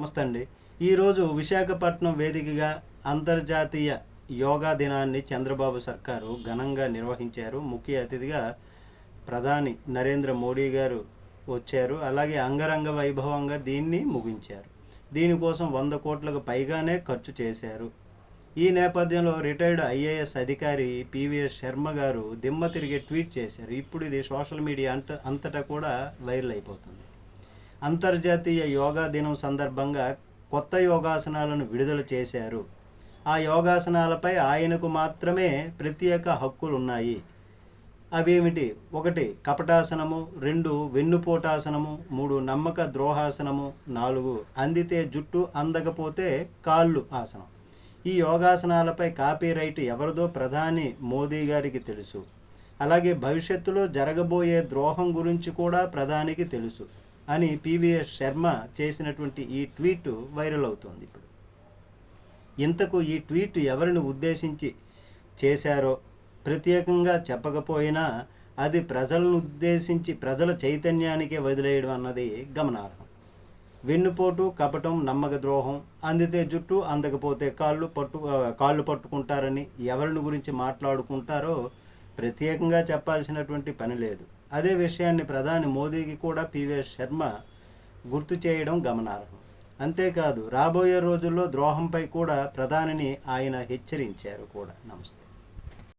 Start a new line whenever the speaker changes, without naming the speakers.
నమస్తే అండి. ఈరోజు విశాఖపట్నం వేదికగా అంతర్జాతీయ యోగా దినాన్ని చంద్రబాబు సర్కారు ఘనంగా నిర్వహించారు. ముఖ్య అతిథిగా ప్రధాని నరేంద్ర మోడీ గారు వచ్చారు. అలాగే అంగరంగ వైభవంగా దీన్ని ముగించారు. దీనికోసం వంద కోట్లకు పైగానే ఖర్చు చేశారు. ఈ నేపథ్యంలో రిటైర్డ్ ఐఏఎస్ అధికారి పివిఎస్ శర్మ గారు దిమ్మ తిరిగి ట్వీట్ చేశారు. ఇప్పుడు ఇది సోషల్ మీడియా అంట అంతటా కూడా వైరల్ అయిపోతుంది. అంతర్జాతీయ యోగా దినం సందర్భంగా కొత్త యోగాసనాలను విడుదల చేశారు. ఆ యోగాసనాలపై ఆయనకు మాత్రమే ప్రత్యేక హక్కులు ఉన్నాయి అవేమిటి? ఒకటి కపటాసనము. రెండు వెన్నుపోటాసనము. మూడు నమ్మక ద్రోహాసనము. నాలుగు అందితే జుట్టు అందకపోతే కాళ్ళు ఆసనం. ఈ యోగాసనాలపై కాపీరైట్ ఎవరిదో ప్రధాని మోదీ గారికి తెలుసు. అలాగే భవిష్యత్తులో జరగబోయే ద్రోహం గురించి కూడా ప్రధానికి తెలుసు. అని పివిఎస్ శర్మ చేసినటువంటి ఈ ట్వీట్ వైరల్ అవుతోంది ఇప్పుడు. ఇంతకు ఈ ట్వీట్ ఎవరిని ఉద్దేశించి చేశారో ప్రత్యేకంగా చెప్పకపోయినా అది ప్రజలను ఉద్దేశించి ప్రజల చైతన్యానికే వదిలేయడం అన్నది గమనార్హం. వెన్నుపోటు కపటం నమ్మక ద్రోహం అందితే జుట్టు అందకపోతే కాళ్ళు పట్టు కాళ్ళు పట్టుకుంటారని ఎవరిని గురించి మాట్లాడుకుంటారో ప్రత్యేకంగా చెప్పాల్సినటువంటి పని లేదు. అదే విషయాన్ని ప్రధాని మోదీకి కూడా పివిఎస్ శర్మ గుర్తు చేయడం గమనార్హం. అంతేకాదు రాబోయే రోజుల్లో ద్రోహంపై కూడా ప్రధానిని ఆయన హెచ్చరించారు కూడా. నమస్తే.